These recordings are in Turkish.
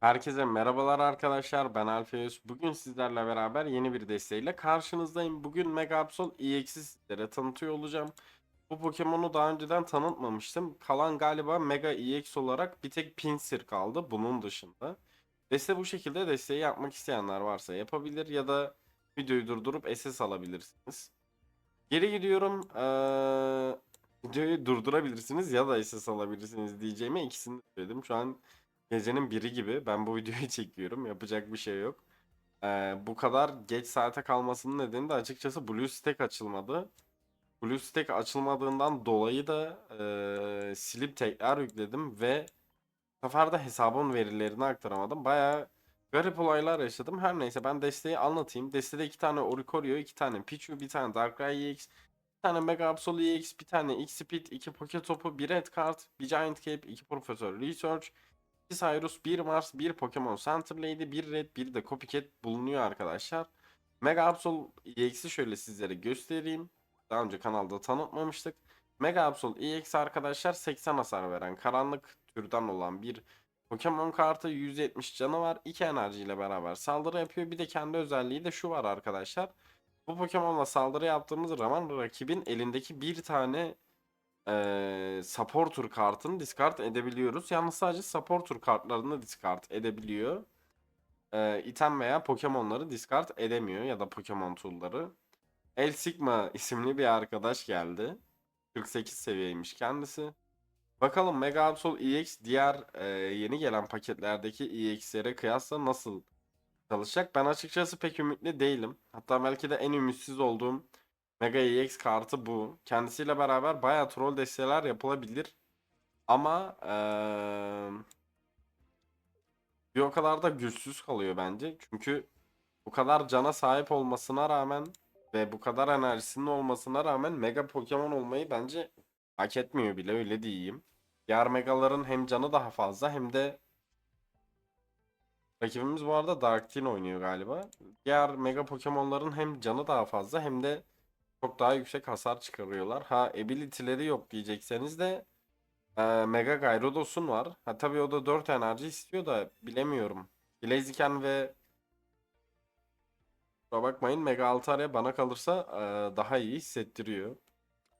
Herkese merhabalar arkadaşlar. Ben Alfeus. Bugün sizlerle beraber yeni bir desteğiyle karşınızdayım. Bugün Mega Absol EX'i sizlere tanıtıyor olacağım. Bu Pokemon'u daha önceden tanıtmamıştım. Kalan galiba Mega EX olarak bir tek Pinsir kaldı bunun dışında. Deste bu şekilde desteği yapmak isteyenler varsa yapabilir ya da videoyu durdurup SS alabilirsiniz. Geri gidiyorum. Ee, videoyu durdurabilirsiniz ya da SS alabilirsiniz diyeceğime ikisini söyledim. Şu an Gecenin biri gibi ben bu videoyu çekiyorum. Yapacak bir şey yok. Ee, bu kadar geç saate kalmasının nedeni de açıkçası BlueStack açılmadı. BlueStack açılmadığından dolayı da e, silip tekrar yükledim ve bu sefer de hesabın verilerini aktaramadım. Baya garip olaylar yaşadım. Her neyse ben desteği anlatayım. Destede iki tane Oricorio, iki tane Pichu, bir tane Darkrai EX, bir tane Mega Absol EX, bir tane X-Speed, iki Pocket bir Red Card, bir Giant Cape, iki Professor Research, 2 Cyrus, 1 Mars, 1 Pokemon Center Lady, 1 Red, 1 de Copycat bulunuyor arkadaşlar. Mega Absol EX'i şöyle sizlere göstereyim. Daha önce kanalda tanıtmamıştık. Mega Absol EX arkadaşlar 80 hasar veren karanlık türden olan bir Pokemon kartı 170 canı var. 2 enerji ile beraber saldırı yapıyor. Bir de kendi özelliği de şu var arkadaşlar. Bu Pokemon'la saldırı yaptığımız zaman rakibin elindeki bir tane eee supporter kartını discard edebiliyoruz. Yalnız sadece supporter kartlarını discard edebiliyor. Eee item veya Pokemon'ları discard edemiyor ya da Pokemon tool'ları. El Sigma isimli bir arkadaş geldi. 48 seviyeymiş kendisi. Bakalım Mega Absol EX diğer eee, yeni gelen paketlerdeki EX'lere kıyasla nasıl çalışacak? Ben açıkçası pek ümitli değilim. Hatta belki de en ümitsiz olduğum Mega EX kartı bu. Kendisiyle beraber bayağı troll desteler yapılabilir. Ama eee bir o kadar da güçsüz kalıyor bence. Çünkü bu kadar cana sahip olmasına rağmen ve bu kadar enerjisinin olmasına rağmen Mega Pokemon olmayı bence hak etmiyor bile öyle diyeyim. Diğer Megaların hem canı daha fazla hem de rakibimiz bu arada Darktin oynuyor galiba. Diğer Mega Pokemon'ların hem canı daha fazla hem de çok daha yüksek hasar çıkarıyorlar. Ha ability'leri yok diyecekseniz de e, Mega Gyrodos'un var. Ha tabii o da 4 enerji istiyor da bilemiyorum. Blaziken ve Kusura bakmayın Mega Altaria bana kalırsa e, daha iyi hissettiriyor.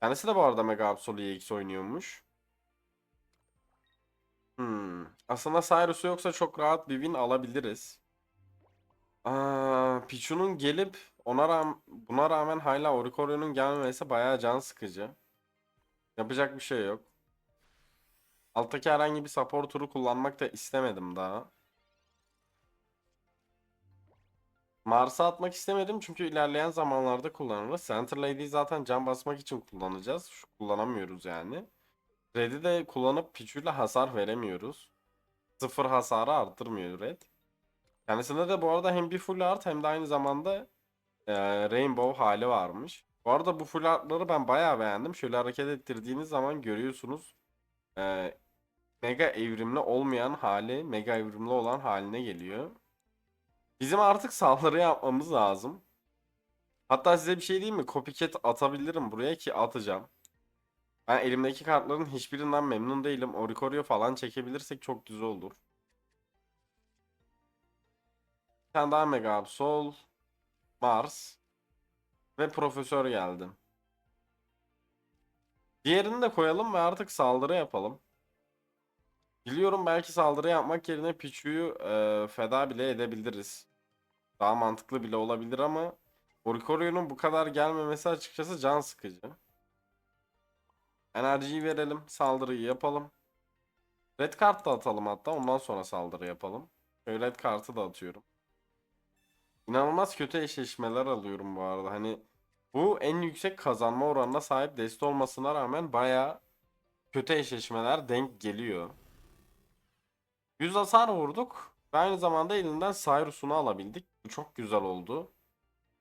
Kendisi de bu arada Mega Absol EX oynuyormuş. Hmm. Aslında Cyrus'u yoksa çok rahat bir win alabiliriz. Aa, Pichu'nun gelip ona rağmen buna rağmen hala Oricorio'nun gelmemesi bayağı can sıkıcı. Yapacak bir şey yok. Alttaki herhangi bir support turu kullanmak da istemedim daha. Mars'a atmak istemedim çünkü ilerleyen zamanlarda kullanırız. Center Lady'yi zaten can basmak için kullanacağız. Şu kullanamıyoruz yani. Red'i de kullanıp Pichu'yla hasar veremiyoruz. Sıfır hasarı arttırmıyor Red. Kendisinde de bu arada hem bir full art hem de aynı zamanda e, rainbow hali varmış. Bu arada bu full artları ben bayağı beğendim. Şöyle hareket ettirdiğiniz zaman görüyorsunuz. E, mega evrimli olmayan hali mega evrimli olan haline geliyor. Bizim artık saldırı yapmamız lazım. Hatta size bir şey diyeyim mi? Copycat atabilirim buraya ki atacağım. Ben elimdeki kartların hiçbirinden memnun değilim. Oricorio falan çekebilirsek çok güzel olur. Bir tane daha Mega Absol, Mars ve Profesör geldi. Diğerini de koyalım ve artık saldırı yapalım. Biliyorum belki saldırı yapmak yerine Pichu'yu e, feda bile edebiliriz. Daha mantıklı bile olabilir ama Oricorio'nun bu kadar gelmemesi açıkçası can sıkıcı. Enerjiyi verelim, saldırıyı yapalım. Red kart da atalım hatta ondan sonra saldırı yapalım. Şöyle red kartı da atıyorum. İnanılmaz kötü eşleşmeler alıyorum bu arada. Hani bu en yüksek kazanma oranına sahip deste olmasına rağmen baya kötü eşleşmeler denk geliyor. 100 hasar vurduk. Ve aynı zamanda elinden Cyrus'unu alabildik. Bu çok güzel oldu.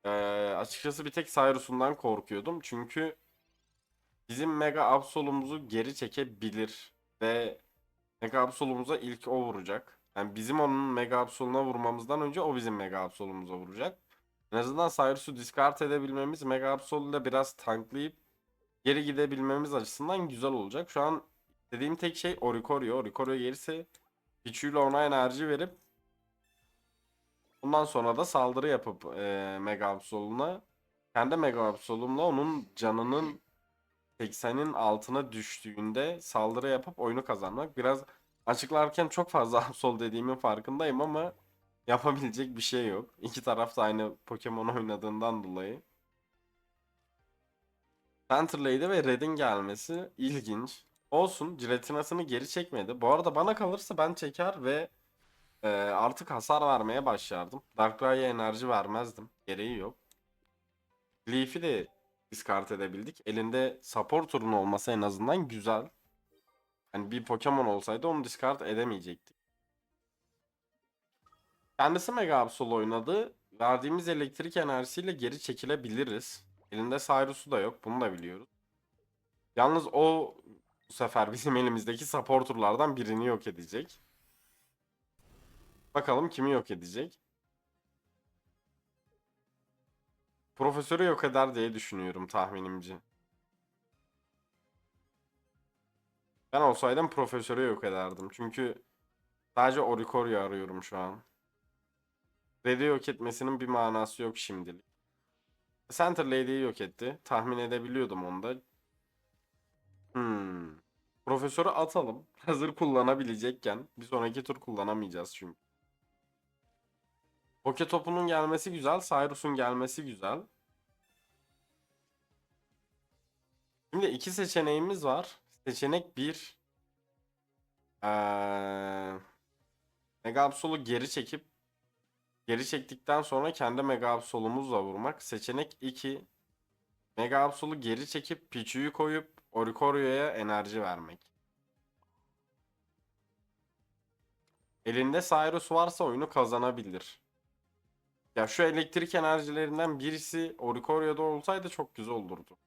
Ee, açıkçası bir tek Cyrus'undan korkuyordum. Çünkü bizim Mega Absol'umuzu geri çekebilir. Ve Mega Absol'umuza ilk o vuracak. Yani bizim onun Mega Absol'una vurmamızdan önce o bizim Mega Absol'umuza vuracak. En azından Cyrus'u discard edebilmemiz Mega Absol ile biraz tanklayıp geri gidebilmemiz açısından güzel olacak. Şu an dediğim tek şey Oricorio. Oricorio gelirse ile ona enerji verip Ondan sonra da saldırı yapıp e, Mega Absol'una kendi Mega Absol'umla onun canının 80'in altına düştüğünde saldırı yapıp oyunu kazanmak. Biraz açıklarken çok fazla Absol dediğimin farkındayım ama yapabilecek bir şey yok. İki taraf da aynı Pokemon oynadığından dolayı. Centerlady ve Red'in gelmesi ilginç. Olsun. Giratinasını geri çekmedi. Bu arada bana kalırsa ben çeker ve e, artık hasar vermeye başlardım. Darkrai'ye enerji vermezdim. Gereği yok. Leaf'i de discard edebildik. Elinde support turun olması en azından güzel. Hani bir Pokemon olsaydı onu discard edemeyecektik. Kendisi Mega Absol oynadı. Verdiğimiz elektrik enerjisiyle geri çekilebiliriz. Elinde Cyrus'u da yok. Bunu da biliyoruz. Yalnız o bu sefer bizim elimizdeki supporterlardan birini yok edecek. Bakalım kimi yok edecek. Profesörü yok eder diye düşünüyorum tahminimce. Ben olsaydım profesörü yok ederdim. Çünkü sadece Oricorio arıyorum şu an. Red'i yok etmesinin bir manası yok şimdilik. Center Lady'yi yok etti. Tahmin edebiliyordum onu da. Hmm. Profesörü atalım. Hazır kullanabilecekken. Bir sonraki tur kullanamayacağız çünkü. Poke topunun gelmesi güzel. Cyrus'un gelmesi güzel. Şimdi iki seçeneğimiz var. Seçenek 1. Ee, Mega Absol'u geri çekip geri çektikten sonra kendi Mega Absol'umuzla vurmak. Seçenek 2. Mega Absol'u geri çekip Pichu'yu koyup Oricorio'ya enerji vermek. Elinde Cyrus varsa oyunu kazanabilir. Ya şu elektrik enerjilerinden birisi Oricorio'da olsaydı çok güzel olurdu.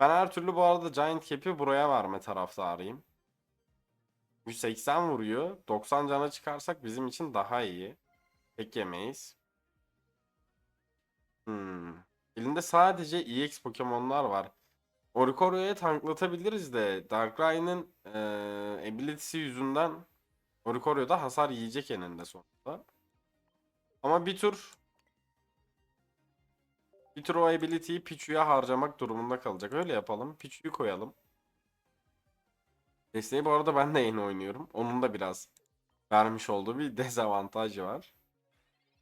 Ben her türlü bu arada Giant Cap'i buraya verme taraftarıyım. 180 vuruyor. 90 cana çıkarsak bizim için daha iyi. Tek yemeyiz. Hmm. Elinde sadece EX Pokemon'lar var. Oricorio'ya tanklatabiliriz de Darkrai'nin eee ability'si yüzünden Oricorio'da hasar yiyecek eninde sonunda. Ama bir tur bir tur o ability'yi Pichu'ya harcamak durumunda kalacak. Öyle yapalım. Pichu'yu koyalım. Desteği bu arada ben de yeni oynuyorum. Onun da biraz vermiş olduğu bir dezavantajı var.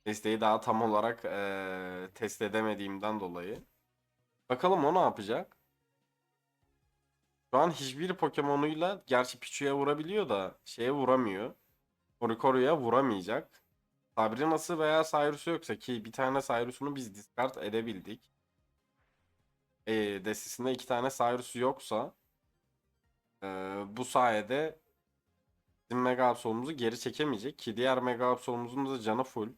Desteği daha tam olarak eee, test edemediğimden dolayı. Bakalım o ne yapacak? Şu an hiçbir Pokemon'uyla gerçi Pichu'ya vurabiliyor da şeye vuramıyor. Oricorio'ya vuramayacak. Sabrina'sı veya Cyrus'u yoksa ki bir tane Cyrus'unu biz discard edebildik. E, destesinde iki tane Cyrus'u yoksa e, bu sayede bizim Mega Absol'umuzu geri çekemeyecek ki diğer Mega Absol'umuzun da canı full.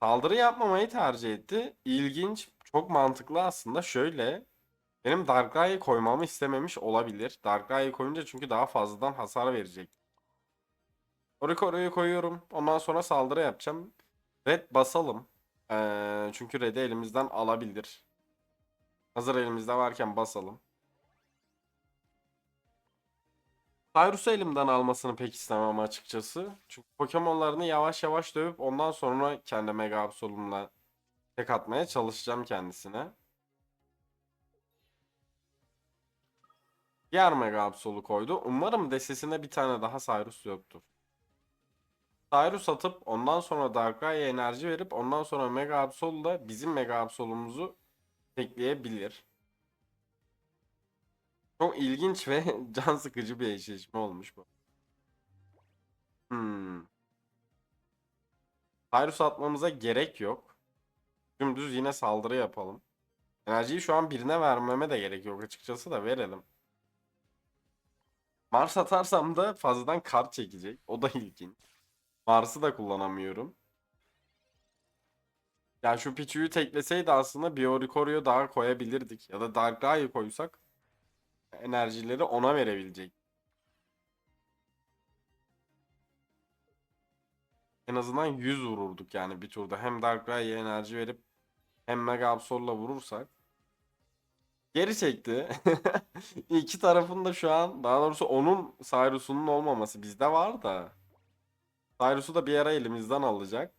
Saldırı yapmamayı tercih etti. İlginç, çok mantıklı aslında. Şöyle, benim Darkrai'yi koymamı istememiş olabilir. Darkrai'yi koyunca çünkü daha fazladan hasar verecek. Oricorio'yu koyuyorum. Ondan sonra saldırı yapacağım. Red basalım. Ee, çünkü Red'i elimizden alabilir. Hazır elimizde varken basalım. Cyrus'u elimden almasını pek istemem açıkçası. Çünkü Pokemon'larını yavaş yavaş dövüp ondan sonra kendi Mega Absol'umla tek atmaya çalışacağım kendisine. Diğer Mega Absol'u koydu. Umarım destesinde bir tane daha Cyrus yoktur. Cyrus atıp ondan sonra Darkrai'ye enerji verip ondan sonra Mega Absol'la bizim Mega Absol'umuzu tekleyebilir. Çok ilginç ve can sıkıcı bir eşleşme olmuş bu. Hmm. Cyrus atmamıza gerek yok. Dümdüz yine saldırı yapalım. Enerjiyi şu an birine vermeme de gerek yok açıkçası da verelim. Mars atarsam da fazladan kart çekecek. O da ilginç. Mars'ı da kullanamıyorum. Yani şu Pichu'yu tekleseydi aslında bir Oricorio daha koyabilirdik. Ya da Darkrai'yi koysak enerjileri ona verebilecek. En azından 100 vururduk yani bir turda. Hem Darkrai'ye enerji verip hem Mega Absol'la vurursak. Geri çekti. İki tarafın da şu an daha doğrusu onun Cyrus'unun olmaması bizde var da. Cyrus'u da bir ara elimizden alacak.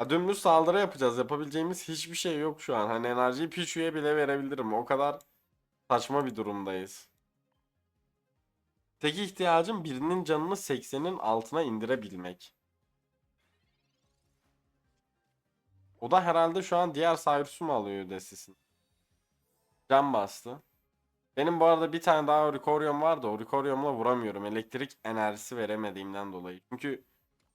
Ya dümdüz saldırı yapacağız. Yapabileceğimiz hiçbir şey yok şu an. Hani enerjiyi Pichu'ya bile verebilirim. O kadar saçma bir durumdayız. Tek ihtiyacım birinin canını 80'in altına indirebilmek. O da herhalde şu an diğer Cyrus'u mu alıyor destesini? Can bastı. Benim bu arada bir tane daha Oricorium var da Oricorium'la vuramıyorum. Elektrik enerjisi veremediğimden dolayı. Çünkü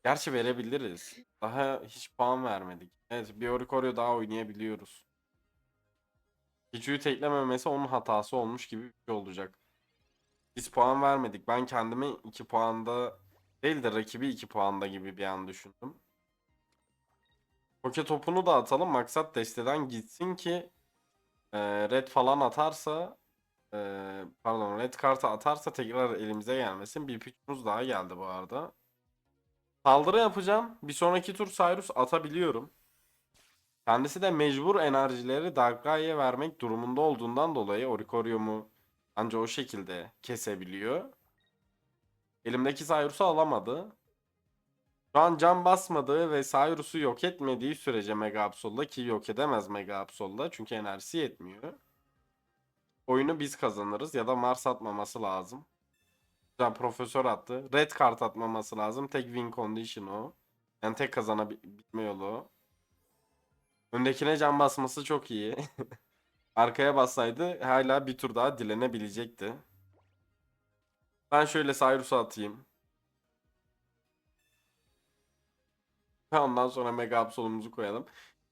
gerçi verebiliriz. Daha hiç puan vermedik. Evet bir Oricorio daha oynayabiliyoruz. Pichu'yu teklememesi onun hatası olmuş gibi bir şey olacak. Biz puan vermedik. Ben kendimi 2 puanda değil de rakibi 2 puanda gibi bir an düşündüm. Poke topunu da atalım. Maksat desteden gitsin ki e, red falan atarsa e, pardon red kartı atarsa tekrar elimize gelmesin. Bir piçumuz daha geldi bu arada. Saldırı yapacağım. Bir sonraki tur Cyrus atabiliyorum. Kendisi de mecbur enerjileri Darkrai'ye vermek durumunda olduğundan dolayı Oricorium'u ancak o şekilde kesebiliyor. Elimdeki Cyrus'u alamadı. Şu an can basmadığı ve Cyrus'u yok etmediği sürece Mega Absol'da ki yok edemez Mega Absol'da çünkü enerjisi yetmiyor. Oyunu biz kazanırız ya da Mars atmaması lazım. Güzel profesör attı. Red kart atmaması lazım. Tek win condition o. Yani tek kazanabilme yolu. Öndekine can basması çok iyi. Arkaya bassaydı hala bir tur daha dilenebilecekti. Ben şöyle Cyrus'u atayım. Ondan sonra Mega Absol'umuzu koyalım.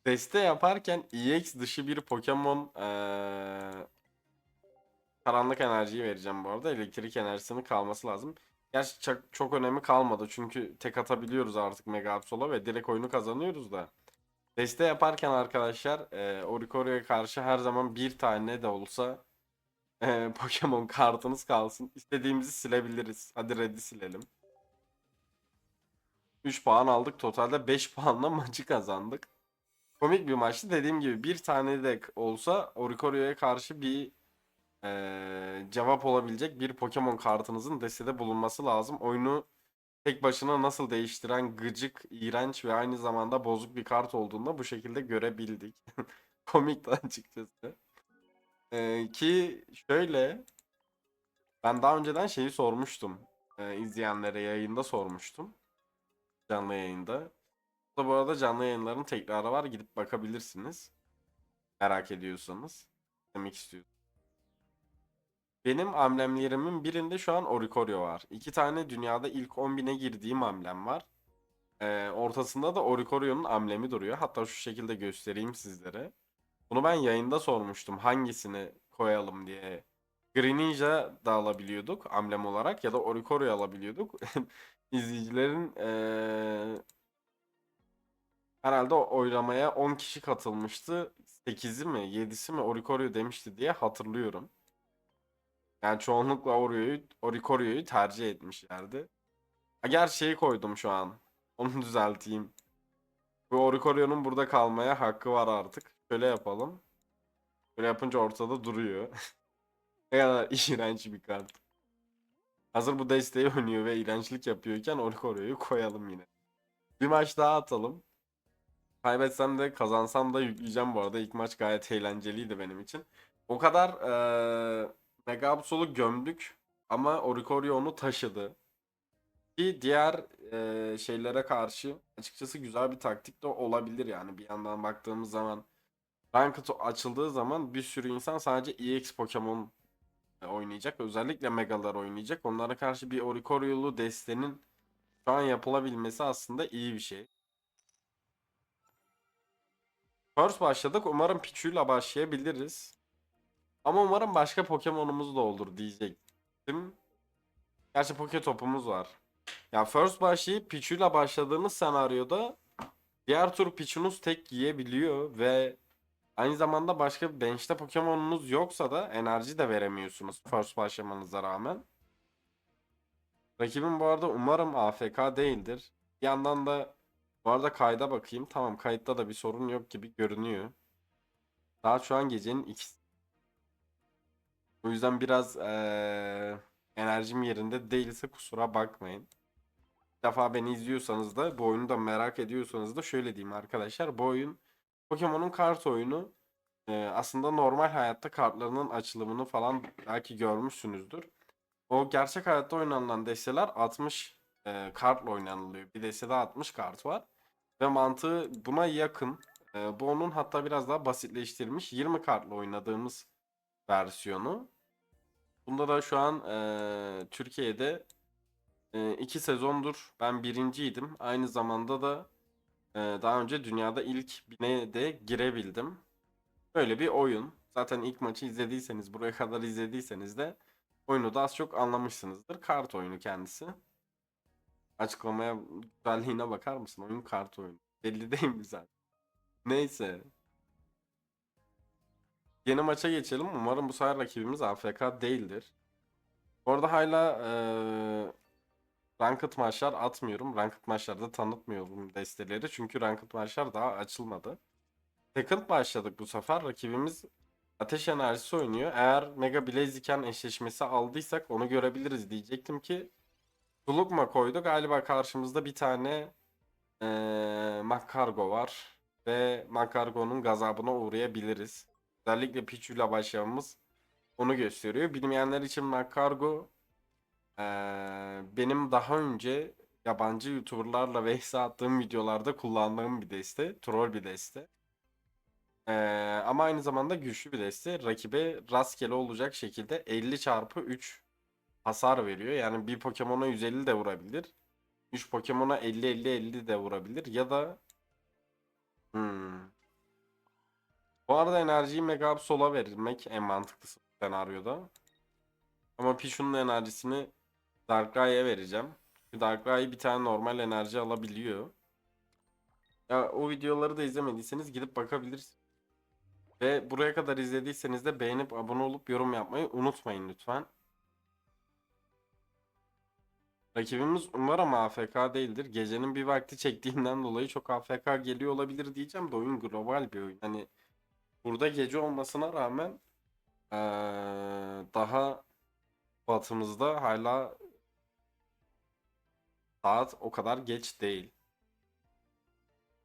Deste yaparken EX dışı bir Pokemon eee, karanlık enerjiyi vereceğim bu arada. Elektrik enerjisinin kalması lazım. Gerçi çok, çok önemi kalmadı çünkü tek atabiliyoruz artık Mega Absol'a ve direkt oyunu kazanıyoruz da. Deste yaparken arkadaşlar eee Oricorio'ya karşı her zaman bir tane de olsa eee, Pokemon kartınız kalsın. İstediğimizi silebiliriz. Hadi Red'i silelim. 3 puan aldık. Totalde 5 puanla maçı kazandık. Komik bir maçtı. Dediğim gibi bir tane de olsa Oricorio'ya karşı bir eee, cevap olabilecek bir Pokemon kartınızın destede bulunması lazım. Oyunu tek başına nasıl değiştiren gıcık, iğrenç ve aynı zamanda bozuk bir kart olduğunda bu şekilde görebildik. Komikti açıkçası. Eee, ki şöyle ben daha önceden şeyi sormuştum. Eee, izleyenlere yayında sormuştum canlı yayında. Da bu arada canlı yayınların tekrarı var. Gidip bakabilirsiniz. Merak ediyorsanız. Demek istiyorum. Benim amblemlerimin birinde şu an Oricorio var. İki tane dünyada ilk 10.000'e girdiğim amblem var. Ee, ortasında da Oricorio'nun amblemi duruyor. Hatta şu şekilde göstereyim sizlere. Bunu ben yayında sormuştum. Hangisini koyalım diye. Greninja da alabiliyorduk amblem olarak ya da Oricorio alabiliyorduk. İzleyicilerin eee, herhalde oylamaya 10 kişi katılmıştı. 8'i mi 7'si mi Oricorio demişti diye hatırlıyorum. Yani çoğunlukla Orio'yu, Oricorio'yu tercih etmişlerdi. Ha, gerçeği koydum şu an. Onu düzelteyim. Bu Oricorio'nun burada kalmaya hakkı var artık. Şöyle yapalım. Böyle yapınca ortada duruyor. Ne kadar iğrenç bir kart. Hazır bu desteği oynuyor ve iğrençlik yapıyorken Oricorio'yu koyalım yine. Bir maç daha atalım. Kaybetsem de kazansam da yükleyeceğim bu arada. İlk maç gayet eğlenceliydi benim için. O kadar eee Mega Absol'u gömdük ama Oricorio onu taşıdı. Ki diğer eee, şeylere karşı açıkçası güzel bir taktik de olabilir yani. Bir yandan baktığımız zaman Ranked açıldığı zaman bir sürü insan sadece EX Pokemon e, oynayacak. Özellikle Megalar oynayacak. Onlara karşı bir Oricorio'lu destenin şu an yapılabilmesi aslında iyi bir şey. First başladık. Umarım Pichu'yla başlayabiliriz. Ama umarım başka Pokemon'umuz da olur diyecektim. Gerçi Poke topumuz var. Ya first başlayıp Pichu'yla başladığınız senaryoda diğer tur Pichu'nuz tek yiyebiliyor ve Aynı zamanda başka bench'te Pokemon'unuz yoksa da enerji de veremiyorsunuz first başlamanıza rağmen. Rakibim bu arada umarım AFK değildir. Bir yandan da bu arada kayda bakayım. Tamam kayıtta da bir sorun yok gibi görünüyor. Daha şu an gecenin ikisi. O yüzden biraz eee, enerjim yerinde değilse kusura bakmayın. İlk defa beni izliyorsanız da bu oyunu da merak ediyorsanız da şöyle diyeyim arkadaşlar. Bu oyun Pokemon'un kart oyunu. Ee, aslında normal hayatta kartlarının açılımını falan belki görmüşsünüzdür. O gerçek hayatta oynanılan desteler 60 e, kartla oynanılıyor. Bir destede 60 kart var. Ve mantığı buna yakın. E, bu onun hatta biraz daha basitleştirilmiş 20 kartla oynadığımız versiyonu. Bunda da şu an e, Türkiye'de e, iki sezondur ben birinciydim. Aynı zamanda da e, daha önce dünyada ilk bine de girebildim. Böyle bir oyun. Zaten ilk maçı izlediyseniz, buraya kadar izlediyseniz de oyunu da az çok anlamışsınızdır. Kart oyunu kendisi. Açıklamaya güzelliğine bakar mısın? Oyun kart oyunu. Belli değil mi zaten? Neyse. Yeni maça geçelim. Umarım bu sefer rakibimiz AFK değildir. Bu arada hala eee ranked maçlar atmıyorum. Ranked maçlarda tanıtmıyorum desteleri. Çünkü ranked maçlar daha açılmadı. Second başladık bu sefer. Rakibimiz ateş enerjisi oynuyor. Eğer Mega Blaziken eşleşmesi aldıysak onu görebiliriz diyecektim ki Sulukma koydu. Galiba karşımızda bir tane eee Makargo var. Ve Makargo'nun gazabına uğrayabiliriz. Özellikle Pichu ile başlamamız onu gösteriyor. Bilmeyenler için Makargo eee, benim daha önce yabancı YouTuber'larla vs attığım videolarda kullandığım bir deste. Troll bir deste. Eee, ama aynı zamanda güçlü bir deste. Rakibe rastgele olacak şekilde 50 çarpı 3 hasar veriyor. Yani bir Pokemon'a 150 de vurabilir. 3 Pokemon'a 50-50-50 de vurabilir. Ya da hmm. Bu arada enerjiyi Mega Absol'a vermek en mantıklısı senaryoda. Ama Pichu'nun enerjisini Darkrai'ye vereceğim. Çünkü Darkrai bir tane normal enerji alabiliyor. Ya o videoları da izlemediyseniz gidip bakabilirsiniz. Ve buraya kadar izlediyseniz de beğenip abone olup yorum yapmayı unutmayın lütfen. Rakibimiz umarım AFK değildir. Gecenin bir vakti çektiğinden dolayı çok AFK geliyor olabilir diyeceğim de oyun global bir oyun. Hani burada gece olmasına rağmen eee, daha batımızda hala saat o kadar geç değil.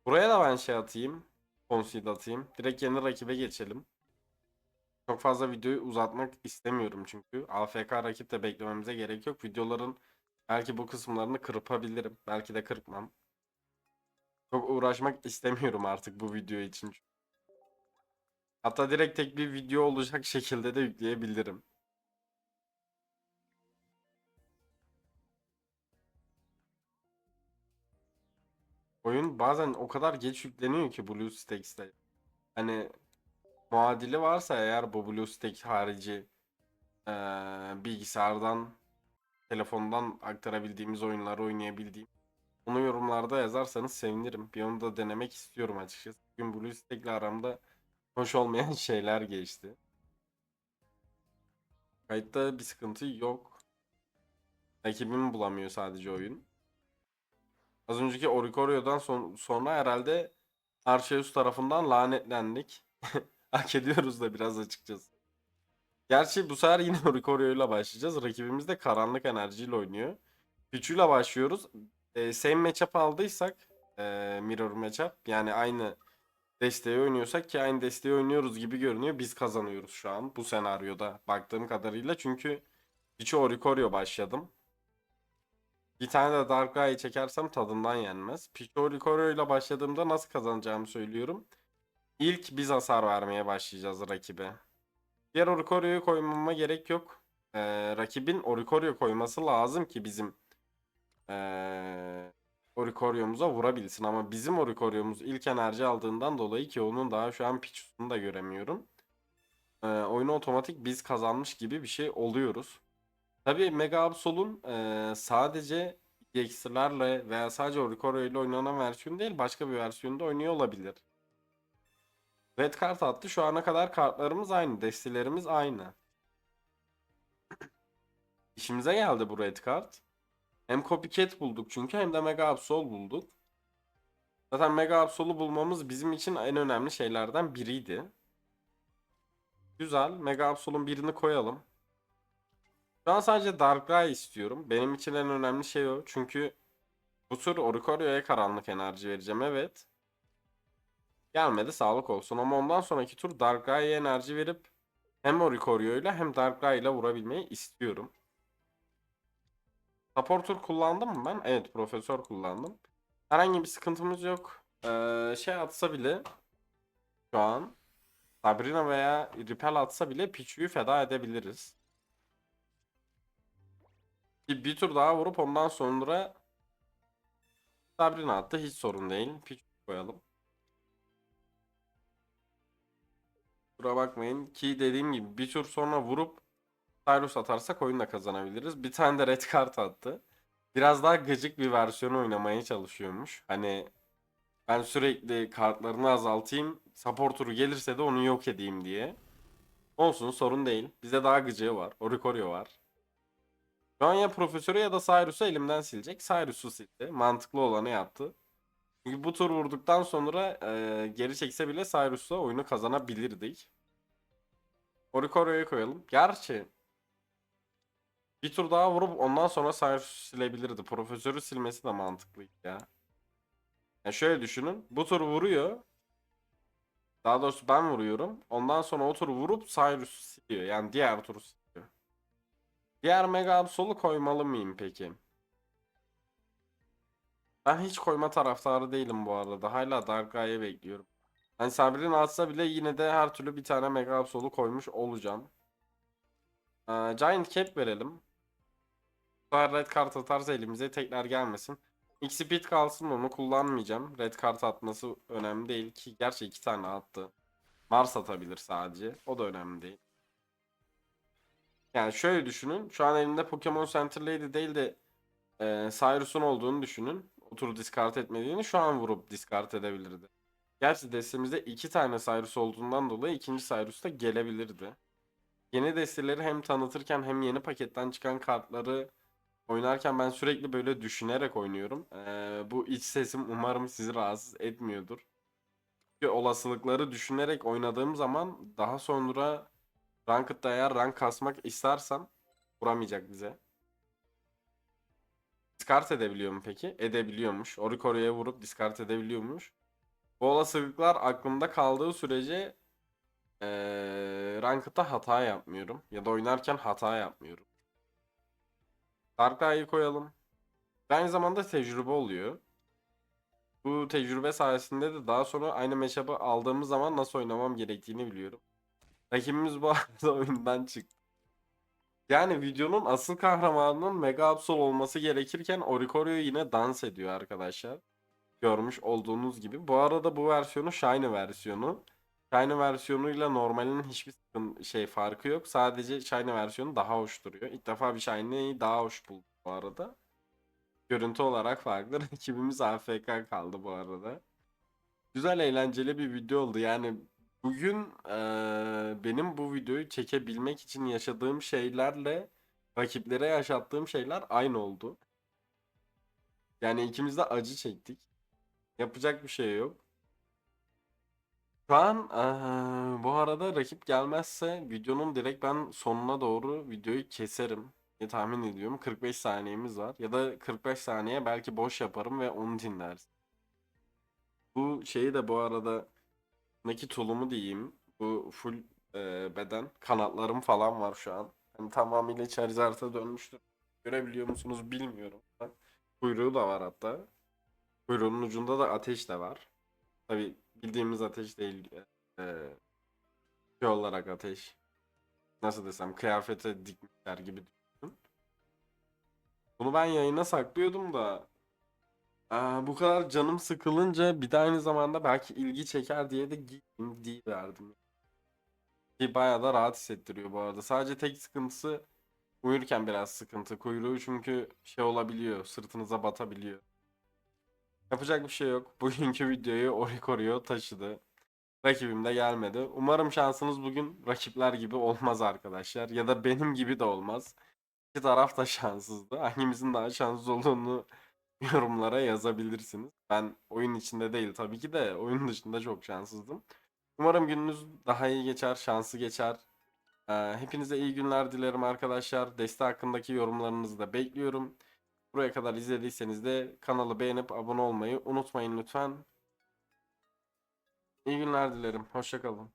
Buraya da ben şey atayım. Concede atayım. Direkt yeni rakibe geçelim. Çok fazla videoyu uzatmak istemiyorum çünkü. AFK rakip de beklememize gerek yok. Videoların belki bu kısımlarını kırpabilirim. Belki de kırpmam. Çok uğraşmak istemiyorum artık bu video için. Hatta direkt tek bir video olacak şekilde de yükleyebilirim. Oyun bazen o kadar geç yükleniyor ki BlueStacks'te. Hani muadili varsa eğer bu BlueStack harici eee, bilgisayardan, telefondan aktarabildiğimiz oyunları oynayabildiğim onu yorumlarda yazarsanız sevinirim. Bir onu da denemek istiyorum açıkçası. Bugün BlueStack'le aramda hoş olmayan şeyler geçti. Kayıtta bir sıkıntı yok. Rakibimi bulamıyor sadece oyun. Az önceki Oricorio'dan son- sonra herhalde Arceus tarafından lanetlendik. Hak ediyoruz da biraz açıkçası. Gerçi bu sefer yine Oricorio ile başlayacağız. Rakibimiz de karanlık enerjiyle oynuyor. Pichu'yla başlıyoruz. Ee, same matchup aldıysak ee, mirror matchup yani aynı desteği oynuyorsak ki aynı desteği oynuyoruz gibi görünüyor. Biz kazanıyoruz şu an bu senaryoda baktığım kadarıyla. Çünkü Pichu Oricorio başladım. Bir tane de Darkrai'yi çekersem tadından yenmez. Pichu Oricorio ile başladığımda nasıl kazanacağımı söylüyorum. İlk biz hasar vermeye başlayacağız rakibe. Diğer Oricorio'yu koymama gerek yok. Ee, rakibin Oricorio koyması lazım ki bizim ee, Oricorio'muza vurabilsin. Ama bizim Oricorio'muz ilk enerji aldığından dolayı ki onun daha şu an Pichu'sunu da göremiyorum. Ee, oyunu otomatik biz kazanmış gibi bir şey oluyoruz. Tabii Mega Absol'un eee, sadece EX'lerle veya sadece Oricorio ile oynanan versiyon değil başka bir versiyonda oynuyor olabilir. Red kart attı. Şu ana kadar kartlarımız aynı. Destelerimiz aynı. İşimize geldi bu red kart. Hem Copycat bulduk çünkü hem de Mega Absol bulduk. Zaten Mega Absol'u bulmamız bizim için en önemli şeylerden biriydi. Güzel. Mega Absol'un birini koyalım. Şu an sadece Darkrai istiyorum. Benim için en önemli şey o. Çünkü Bu tur Oricorio'ya karanlık enerji vereceğim evet. Gelmedi sağlık olsun ama ondan sonraki tur Darkrai'ye enerji verip hem Oricorio hem Darkrai ile vurabilmeyi istiyorum. Supporter kullandım mı ben? Evet profesör kullandım. Herhangi bir sıkıntımız yok. Ee, şey atsa bile şu an Sabrina veya Ripel atsa bile Pichu'yu feda edebiliriz. Bir, bir tur daha vurup ondan sonra Sabrina attı hiç sorun değil. Pichu koyalım. Kusura bakmayın ki dediğim gibi bir tur sonra vurup Cyrus atarsak oyunu da kazanabiliriz. Bir tane de red kart attı. Biraz daha gıcık bir versiyon oynamaya çalışıyormuş. Hani ben sürekli kartlarını azaltayım. Supporter'ı gelirse de onu yok edeyim diye. Olsun sorun değil. Bize daha gıcığı var. Oricorio var. Şu an ya Profesörü ya da Cyrus'u elimden silecek. Cyrus'u sildi. Mantıklı olanı yaptı. Çünkü bu tur vurduktan sonra e, geri çekse bile Cyrus'la oyunu kazanabilirdik. Oricorio'yu koyalım. Gerçi bir tur daha vurup ondan sonra Cyrus'u silebilirdi. Profesörü silmesi de mantıklıydı ya. Ya şöyle düşünün. Bu tur vuruyor. Daha doğrusu ben vuruyorum. Ondan sonra o tur vurup Cyrus'u siliyor. Yani diğer turu siliyor. Diğer Mega Absol'u koymalı mıyım peki? Ben hiç koyma taraftarı değilim bu arada. Hala Darkai'yi bekliyorum. Hani Sabrina atsa bile yine de her türlü bir tane Mega Absol'u koymuş olacağım. Ee, Giant Cap verelim. Sefer red kart atarsa elimize tekrar gelmesin. X-Speed kalsın onu kullanmayacağım. Red kart atması önemli değil ki. Gerçi iki tane attı. Mars atabilir sadece. O da önemli değil. Yani şöyle düşünün. Şu an elimde Pokemon Center Lady değil de e, Cyrus'un olduğunu düşünün. O turu discard etmediğini şu an vurup discard edebilirdi. Gerçi destemizde iki tane Cyrus olduğundan dolayı ikinci Cyrus da gelebilirdi. Yeni desteleri hem tanıtırken hem yeni paketten çıkan kartları oynarken ben sürekli böyle düşünerek oynuyorum. Ee, bu iç sesim umarım sizi rahatsız etmiyordur. Çünkü olasılıkları düşünerek oynadığım zaman daha sonra Ranked'da eğer rank kasmak istersem vuramayacak bize. Discard edebiliyor mu peki? Edebiliyormuş. Oricorio'ya vurup discard edebiliyormuş. Bu olasılıklar aklımda kaldığı sürece ee, Ranked'da hata yapmıyorum. Ya da oynarken hata yapmıyorum. Darkrai'yi koyalım. Aynı zamanda tecrübe oluyor. Bu tecrübe sayesinde de daha sonra aynı matchup'ı aldığımız zaman nasıl oynamam gerektiğini biliyorum. Rakibimiz bu arada oyundan çıktı. Yani videonun asıl kahramanının Mega Absol olması gerekirken Oricorio yine dans ediyor arkadaşlar. Görmüş olduğunuz gibi. Bu arada bu versiyonu Shiny versiyonu. Shiny versiyonuyla normalinin hiçbir şey farkı yok. Sadece Shiny versiyonu daha hoş duruyor. İlk defa bir Shiny'yi daha hoş buldum bu arada. Görüntü olarak farklı. Rakibimiz AFK kaldı bu arada. Güzel eğlenceli bir video oldu. Yani bugün eee, benim bu videoyu çekebilmek için yaşadığım şeylerle rakiplere yaşattığım şeyler aynı oldu. Yani ikimiz de acı çektik. Yapacak bir şey yok. Şu an eee, bu arada rakip gelmezse videonun direkt ben sonuna doğru videoyu keserim diye tahmin ediyorum. 45 saniyemiz var. Ya da 45 saniye belki boş yaparım ve onu dinlersin. Bu şeyi de bu arada Naki tulumu diyeyim. Bu full eee, beden. Kanatlarım falan var şu an. Hani tamamıyla Charizard'a dönmüştür. Görebiliyor musunuz bilmiyorum. Kuyruğu da var hatta. Kuyruğunun ucunda da ateş de var. Tabi bildiğimiz ateş değil. Eee şey olarak ateş. Nasıl desem kıyafete dikmişler gibi düşünün. Bunu ben yayına saklıyordum da aa, bu kadar canım sıkılınca bir de aynı zamanda belki ilgi çeker diye de giyeyim diye verdim. Ki bayağı da rahat hissettiriyor bu arada. Sadece tek sıkıntısı uyurken biraz sıkıntı. Kuyruğu çünkü şey olabiliyor. Sırtınıza batabiliyor. Yapacak bir şey yok. Bugünkü videoyu Oricorio taşıdı. Rakibim de gelmedi. Umarım şansınız bugün rakipler gibi olmaz arkadaşlar. Ya da benim gibi de olmaz. İki taraf da şanssızdı. Hangimizin daha şanssız olduğunu yorumlara yazabilirsiniz. Ben oyun içinde değil tabii ki de oyun dışında çok şanssızdım. Umarım gününüz daha iyi geçer, şanslı geçer. Ee, hepinize iyi günler dilerim arkadaşlar. Deste hakkındaki yorumlarınızı da bekliyorum. Buraya kadar izlediyseniz de kanalı beğenip abone olmayı unutmayın lütfen. İyi günler dilerim. Hoşçakalın.